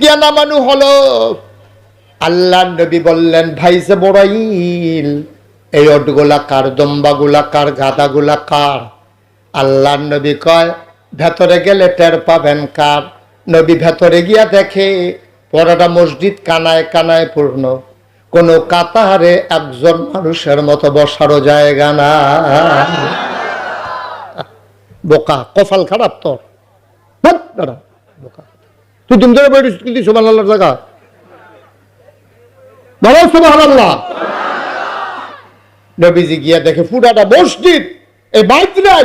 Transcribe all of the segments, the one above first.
গিয়া নামানো হলো। আল্লাহ নবী বললেন ভাইসে বড়াইল এই অটগুলা কার দম্বাগুলা কার গাদাগুলা কার আল্লাহ নবী কয়, ভেতরে গেলে টের পাবেন কার? নবী ভেতরে গিয়া দেখে, পরাটা মসজিদ কানায় কানায় পূর্ণ। কোন কাতারে একজন মানুষের মতো বসারও জায়গা না বোকা কফাল খারাপ তোর। বোকা। তুই তুমি ধরে বইটিস কিন্তু সুমান আল্লাহর জায়গা বলো সুমান আল্লাহ নবীজি গিয়া দেখে পুরাটা মসজিদ, এই বাইক নাই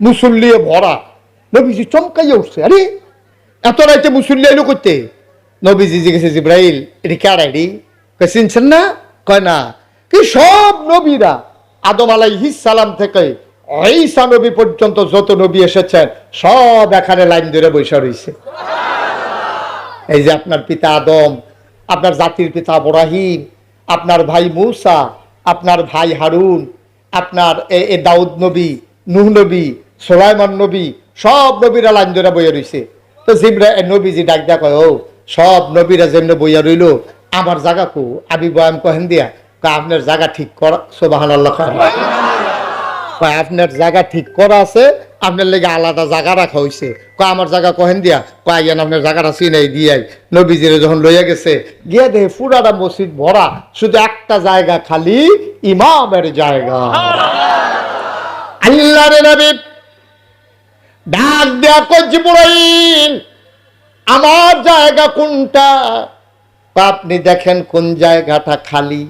মুসল্লিয়ে ভরা। নবীজি চমকাইয়া উঠছে, আরে, এত রাইতে মুসল্লি এলো করতে নবীজি জিজ্ঞেস, জিব্রাইল, এটি কার আইডি? চিনছেন না? কয়, না। কি সব নবীরা আদম আলাইহিস সালাম থেকে ঈসা নবী পর্যন্ত যত নবী এসেছেন, সব এখানে লাইন ধরে বসে রয়েছে এই যে আপনার পিতা আদম, আপনার জাতির পিতা বরাহিম আপনার ভাই মূসা, আপনার ভাই হারুন, আপনার এ দাউদ নবী, নুহ নবী, সোলাইমান নবী, সব নবীরা লাইন ধরে বইয়া রইছে। তো জিবরা নবীজি ডাক ও, সব নবীরা যেমনি বইয়া রইল, আমার জায়গা কু? আবি বয়াম কহেন দিয়া আপনার জায়গা ঠিক করা সোবাহান আল্লাহ আপনার জায়গা ঠিক করা আছে? আপনার লেগে আলাদা জায়গা রাখা হয়েছে কয়, আমার জায়গা কহেন দিয়া? কয়, আইয়ান আপনার জায়গাটা চিনাই দিয়াই নবীজিরে যখন লইয়া গেছে, গিয়া দেখে পুরাটা মসজিদ ভরা, শুধু একটা জায়গা খালি, ইমামের জায়গা। আল্লাহ রে নবী ডাক দেয়া বুড়াইন আমার জায়গা কোনটা? আপনি দেখেন কোন জায়গাটা খালি?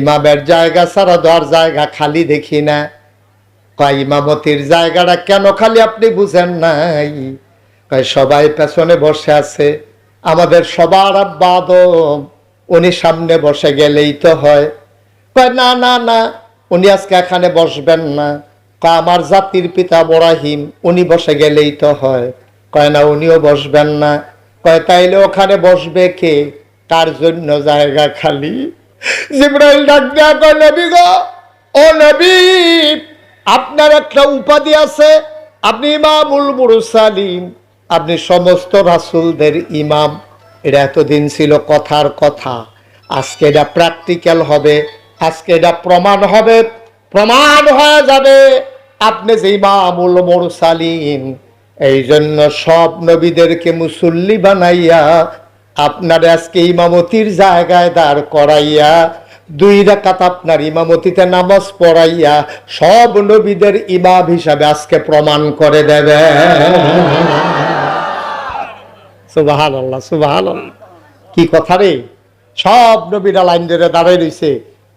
ইমামের জায়গা ছাড়া দর জায়গা খালি দেখি না। কয়, ইমামতির জায়গাটা কেন খালি আপনি বুঝেন নাই? কয়, সবাই পেছনে বসে আছে। আমাদের সবার আব্বা আদম, উনি সামনে বসে গেলেই তো হয়। কয়, না না না, উনি আজকে এখানে বসবেন না। কয়, আমার জাতির পিতা বরাহিম উনি বসে গেলেই তো হয়। কয়, না, উনিও বসবেন না। কয়, তাইলে ওখানে বসবে কে? তার জন্য জায়গা খালি? জিব্রাইল ডাক দেয়া কয়, নবী গো, ও নবী আপনার একটা উপাধি আছে, আপনি ইমামুল মুরসালিম আপনি সমস্ত রাসূলদের ইমাম। এটা এতদিন ছিল কথার কথা। আজকে এটা প্র্যাকটিক্যাল হবে, আজকে এটা প্রমাণ হবে, প্রমাণ হয়ে যাবে। আপনি যে ইমামুল মুরসালিম এই জন্য সব নবীদেরকে মুসল্লি বানাইয়া, আপনার আজকে ইমামতির জায়গায় দাঁড় করাইয়া দুই রাকাত আপনার ইমামতিতে নামাজ পড়াইয়া সব নবীদের ইমাম হিসাবে আজকে প্রমাণ করে দেবে। সুবাহান আল্লাহ সুবাহান কি কথা রে? সব নবীরা লাইন ধরে দাঁড়াই রইছে।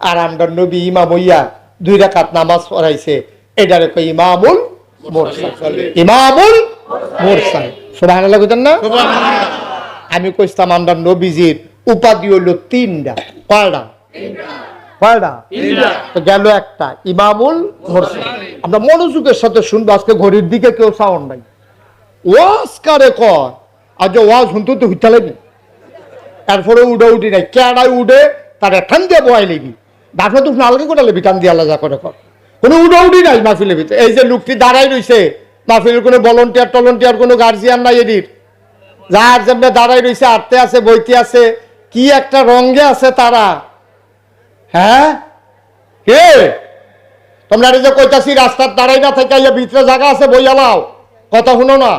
আর আমরা নবী ইমাম হইয়া দুই রাকাত নামাজ পড়াইছে। এটারে কই ইমামুল মোরসাল। ইমামুল মোরসাল। সুবাহান আল্লাহ কইতেন না আমি কইতাম আমরা নবীজির উপাধি হইল তিনটা। কয়টা? কয়টা তো গেল একটা, ইমামুল আমরা মনোযোগের সাথে শুনব, আজকে ঘড়ির দিকে কেউ সাউন্ড নাই। ওয়াজ কারে কয়? আজ ওয়াজ শুনতে তো তারপরে উডে নাই কেডাই উডে তার দিয়ে বয়াই লিবি করে দিয়ে আলাদা করে কর। কোনো উডে নাই ভিতরে। এই যে লোকটি দাঁড়াই রইছে, মাহফিলের কোনো ভলন্টিয়ার টলন্টিয়ার, কোনো গার্জিয়ান নাই এদির। যার জন্য দাঁড়াই রইছে, আটতে আছে, বইতে আছে, কি একটা রঙ্গে আছে তারা। হ্যাঁ? কে? তোমরা যে কইতাছি রাস্তার দাঁড়াই না থেকে ইয়া ভিতরে জায়গা আছে বইয়ালাও কথা শুনো না।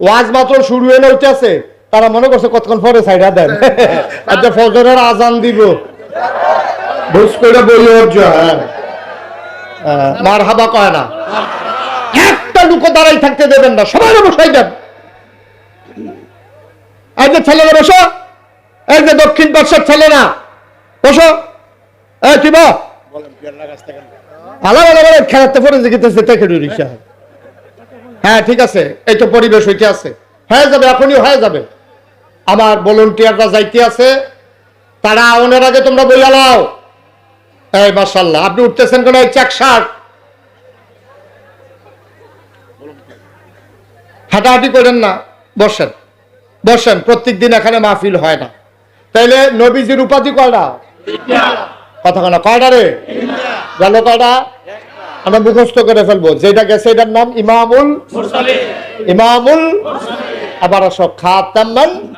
ওয়াজ মাত্র শুরু হয়ে উঠেছে তারা মনে করছে কতক্ষণ পরে সাইডা দেন। আচ্ছা ফজরের আজান দিব। বুঝ করে বই অর্জ মার হাবা কয় না। একটা লুকো দাঁড়াই থাকতে দেবেন না। সবাই বসাই দেন। এই যে ছেলেরা বসো। এই যে দক্ষিণ পার্শ্বের ছেলেরা। বসো। হ্যাঁ আমার ভলেন্টিয়াররা যাইতে আছে। তারা আগে তোমরা এই আপনি উঠতেছেন কেন? চেক শার্ট হাঁটাহাঁটি করেন না, বসেন। বসেন প্রত্যেক দিন এখানে মাহফিল হয় না। তাইলে নবীজির উপাধি কয়টা? কথা কেন কয়টা রে? গেল কয়টা? আমরা মুখস্থ করে ফেলব। যেটা গেছে এটার নাম ইমামুল ইমামুল আবার আসো খাতামান।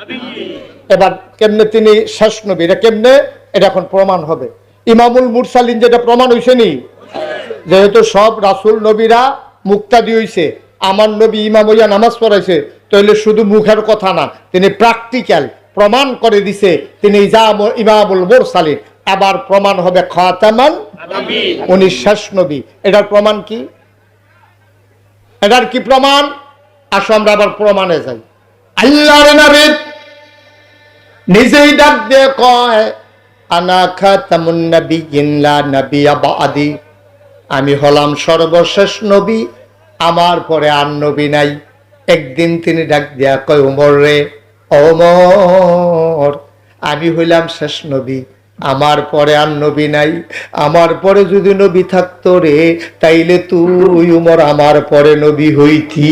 এবার কেমনে তিনি শেষ নবী? এটা কেমনে? এটা এখন প্রমাণ হবে। ইমামুল মুরসালিন যেটা প্রমাণ হয়েছে নি? যেহেতু সব রাসুল নবীরা মুক্তাদি হইছে আমার নবী ইমাম হইয়া নামাজ পড়াইছে তাহলে শুধু মুখের কথা না তিনি প্র্যাকটিক্যাল প্রমাণ করে দিছে তিনি ইজাম- ইমামুল মুরসালিন। আবার প্রমাণ হবে খাতামান উনি শেষ নবী। এটার প্রমাণ কি? এটার কি প্রমাণ? আসো আমরা আবার প্রমাণে যাই। আল্লাহর নবী নিজেই ডাক দিয়ে কয় আনা খাতামুন নাবিয়িন লা নাবিয়্যা বাদি। আমি হলাম সর্বশেষ নবী আমার পরে আর নবী নাই। একদিন তিনি ডাক দিয়া কয় উমর রে ওমর আমি হইলাম শেষ নবী। আমার পরে আর নবী নাই। আমার পরে যদি নবী থাকতো রে, তাইলে তুই উমর আমার পরে নবী হইতি।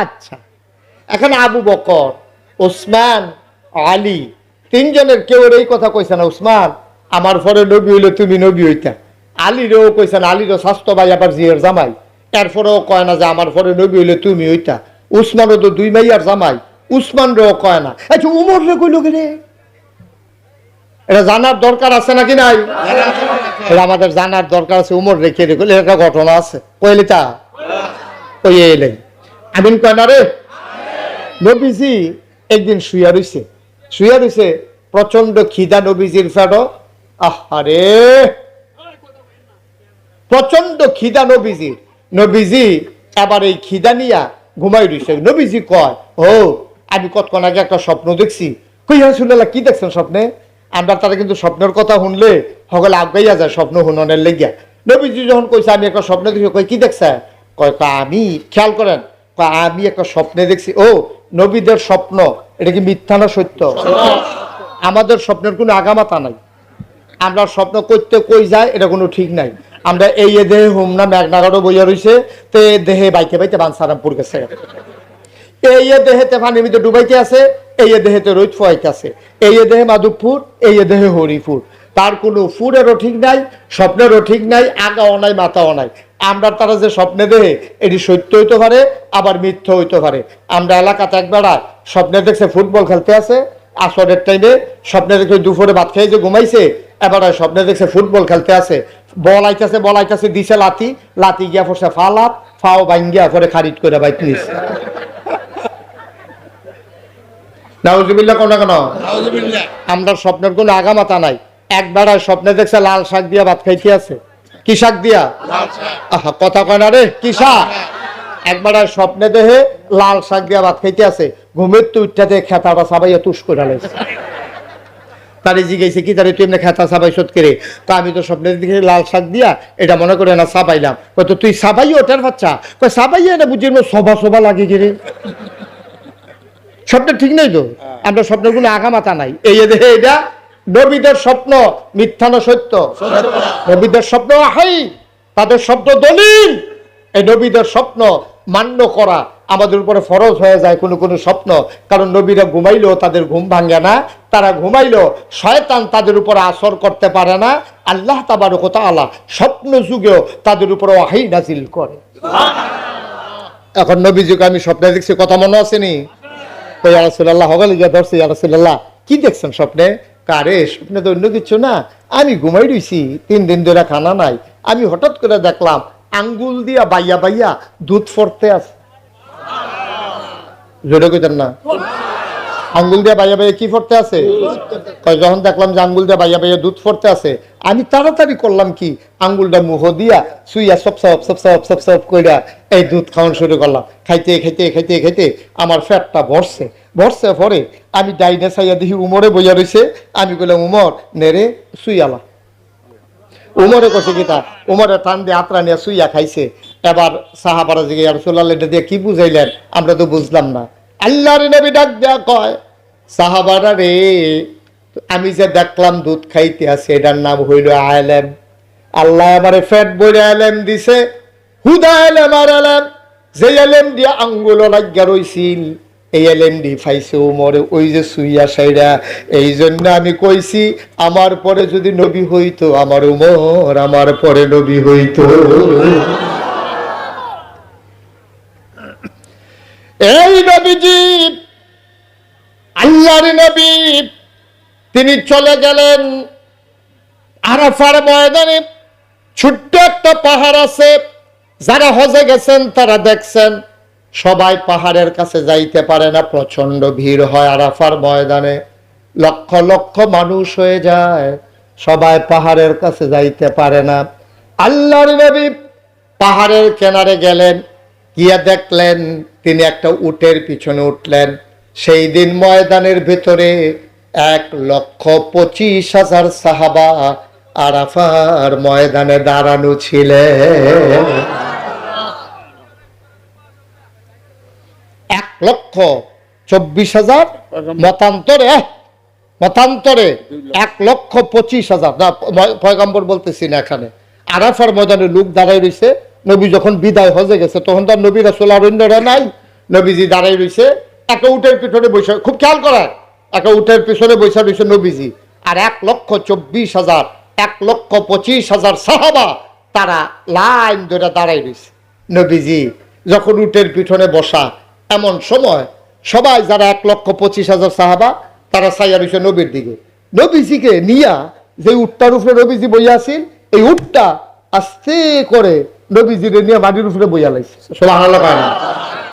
আচ্ছা। এখন আবু বকর, ওসমান, আলী, তিনজনের কেউ এই কথা কইছে না, ওসমান, আমার পরে নবী হইলে তুমি নবী হইতা। আলীরও কইছে না, আলীরও স্বাস্থ্য ভাই, আবার জিয়ের জামাই। এরপরেও কয় না যে, আমার পরে নবী হইলে তুমি হইতা। উসমানও তো দুই মাইয়ার জামাই। উসমান রেও কয় না। আচ্ছা উমর রে কইল রে এটা জানার দরকার আছে নাকি নাই? এটা আমাদের জানার দরকার আছে, উমর রেখে রে কইলে? একটা ঘটনা আছে। কইলে তা? ওই এলেন আমিন কয় না রে? নবীজি একদিন শুয়া রইছে। শুয়া রইছে প্রচণ্ড খিদা নবীজির ফেডো। আহারে! প্রচণ্ড খিদা নবীজির। নবীজি এবার এই খিদা নিয়া ঘুমাই রইছে। নবীজি কয় ও আমি কতক্ষণ আগে একটা স্বপ্ন দেখছি। কইয়া শুনলা কি দেখছেন স্বপ্নে? আমরা তারা কিন্তু স্বপ্নের কথা শুনলে সকলে আগাইয়া যায় স্বপ্ন শুননের লেগিয়া। নবীজি যখন কইছে আমি একটা স্বপ্ন দেখছি কই কি দেখছে? কয় আমি খেয়াল করেন কয়, আমি একটা স্বপ্নে দেখছি। ও নবীদের স্বপ্ন এটা কি মিথ্যা না সত্য? আমাদের স্বপ্নের কোনো আগামাতা নাই। আমরা স্বপ্ন করতে কই যায় এটা কোনো ঠিক নাই। আমরা এই দেহে হোম না মেঘনাগরও বইয়া রইছে তো এ দেহে বাইতে বাইতে বানসারামপুর গেছে। এই দেহেতে পানির মধ্যে ডুবাইতে আছে, এই দেহেতে রোদ ফোয়াইতে আছে। এই দেহে মাধবপুর, এই দেহে হরিপুর। তার কোনো ফুরেরও ঠিক নাই, স্বপ্নেরও ঠিক নাই, আগাও নাই মাথাও নাই। আমরা তারা যে স্বপ্নে দেহে, এটি সত্য হইতে পারে, আবার মিথ্য হইতে পারে। আমরা এলাকাতে একবার স্বপ্নে দেখছে ফুটবল খেলতে আছে। আসরের টাইমে স্বপ্নে দেখে দুপুরে ভাত খেয়ে যে ঘুমাইছে, এবার স্বপ্নে দেখছে ফুটবল খেলতে আছে। বল আইতাছে বল আইতাছে, দিছে লাতি লাতি গিয়া পড়ছে ফা লাত ফাও বাইঙ্গিয়া পরে খারিজ করে বাইতে নিছে নাউজুবিল্লাহ কোন? কেন আমরা স্বপ্নের কোনো আগামাতা নাই। একবার স্বপ্নে দেখছে লাল শাক দিয়া ভাত খাইতে আছে। কি শাক দিয়া? আহা কথা কয় না রে কি শাক? একবার স্বপ্নে দেহে লাল শাক দিয়া ভাত খাইতে আছে। ঘুমের তো উঠাতে খেতাটা সাবাইয়া তুষ করে লাইছে। তারে জিজ্ঞেসে কি তারে তুই এমনি খেতা সাবাই সত করে তা আমি তো স্বপ্নে লাল শাক দিয়া এটা মনে করে না সাবাইলাম কয় তো তুই সাবাই ওটার বাচ্চা? কয় সাবাইয়া না বুঝিয়ে সবা সবা লাগে গেলে স্বপ্ন ঠিক নেই তো? আমরা স্বপ্নের কোনো আগামাতা নাই। এই যে দেখে এটা নবীদের স্বপ্ন মিথ্যা না সত্য? নবীদের স্বপ্ন হাই তাদের স্বপ্ন দলিল। এই নবীদের স্বপ্ন মান্য করা আমাদের উপরে ফরজ হয়ে যায় কোনো কোনো স্বপ্ন। কারণ নবীরা ঘুমাইলেও তাদের ঘুম ভাঙে না তারা ঘুমাইলেও শয়তান তাদের উপরে আসর করতে পারে না। আল্লাহ তাবার কথা আল্লাহ স্বপ্ন যুগেও তাদের উপরে ওয়াহাই নাজিল করে। এখন নবীজিকে আমি স্বপ্নে দেখছি কথা মনে আসেনি তো ইয়ারসুল্লাহ গিয়ে ধরছে ইয়ারসুল্লাহ কি দেখছেন স্বপ্নে? কারে, স্বপ্নে তো অন্য কিছু না। আমি ঘুমাই রইছি, তিন দিন ধরে খানা নাই। আমি হঠাৎ করে দেখলাম, আঙ্গুল দিয়া বাইয়া বাইয়া দুধ ফরতে আছে। না। আঙ্গুল দিয়ে বাইয়া বাইয়া কি ফরতে আছে? যখন দেখলাম যে আঙ্গুল দিয়ে বাইয়া বাইয়া দুধ ফরতে আছে, আমি তাড়াতাড়ি করলাম কি, আঙ্গুলটা মুহ দিয়া সুইয়া সব সব সব সব সব সব কইরা এই দুধ খাওয়ান শুরু করলাম। খাইতে খাইতে খাইতে খাইতে আমার ফ্যাটটা ভরছে। ভরছে পরে আমি ডাইনে সাইয়া দেখি উমরে বইয়া রইছে। আমি কইলাম, উমর নেরে সুইয়ালা উমরে কছে কি তা? উমরে টান দিয়ে আত্রা নিয়ে শুইয়া খাইছে। এবার সাহাবারা জিগে আর সোলাল এটা দিয়ে কি বুঝাইলেন? আমরা তো বুঝলাম না। আল্লাহর নবী ডাক দেয়া কয়, সাহাবারা রে, আমি যে দেখলাম দুধ খাইতে আছে, এটার নাম হইল আলেম। আল্লাহ আমারে ফ্যাট বইরে আলেম দিছে হুদা আলেম আর আলেম যে আলেম দিয়ে আঙ্গুল লাগিয়া রইছিল, এই এলেম ডি ফাইছে উমরে, ওই যে সুইয়া সাইরা, এই জন্য আমি কইছি, আমার পরে যদি নবী হইতো, আমার উমর আমার পরে নবী হইতো। এই নবীজি, আল্লাহর নবী, তিনি চলে গেলেন আরাফার ময়দানে, ছোট্ট একটা পাহাড় আছে যারা হজে গেছেন, তারা দেখছেন, সবাই পাহাড়ের কাছে যাইতে পারে না প্রচণ্ড ভিড় হয় আরাফার ময়দানে। লক্ষ লক্ষ মানুষ হয়ে যায়, সবাই পাহাড়ের কাছে যাইতে পারে না। আল্লাহর নবী পাহাড়ের কেনারে গেলেন, গিয়া দেখলেন, তিনি একটা উটের পিছনে উঠলেন। সেই দিন ময়দানের ভেতরে এক লক্ষ পঁচিশ হাজার সাহাবা আরাফার ময়দানে দাঁড়ানো ছিলেন এক লক্ষ চব্বিশ হাজার মতান্তরে মতান্তরে এক লক্ষ পঁচিশ হাজার। না পয়গম্বর বলতেছি না এখানে। আরাফার ময়দানে লোক দাঁড়াই রইছে, নবী যখন বিদায় হজে গেছে, তখন তার নবী রাসুল আর অন্যরা নাই। নবীজি দাঁড়াই রইছে একটা উটের পিছনে বসে, খুব খেয়াল করার একটা উটের পিছনে বসে রইছে নবীজি। আর এক লক্ষ চব্বিশ হাজার, এক লক্ষ পঁচিশ হাজার সাহাবা তারা লাইন ধরে দাঁড়াই রইছে। নবীজি যখন উটের পিছনে বসা এমন সময় সবাই যারা এক লক্ষ পঁচিশ হাজার সাহাবা, তারা সাইয়া রয়েছে নবীর দিকে। নবীজিকে নিয়া যে উটটার উপরে নবীজি বইয়াছেন এই উটটা আস্তে করে নবীজিরে নিয়ে মাটির উপরে বইয়া না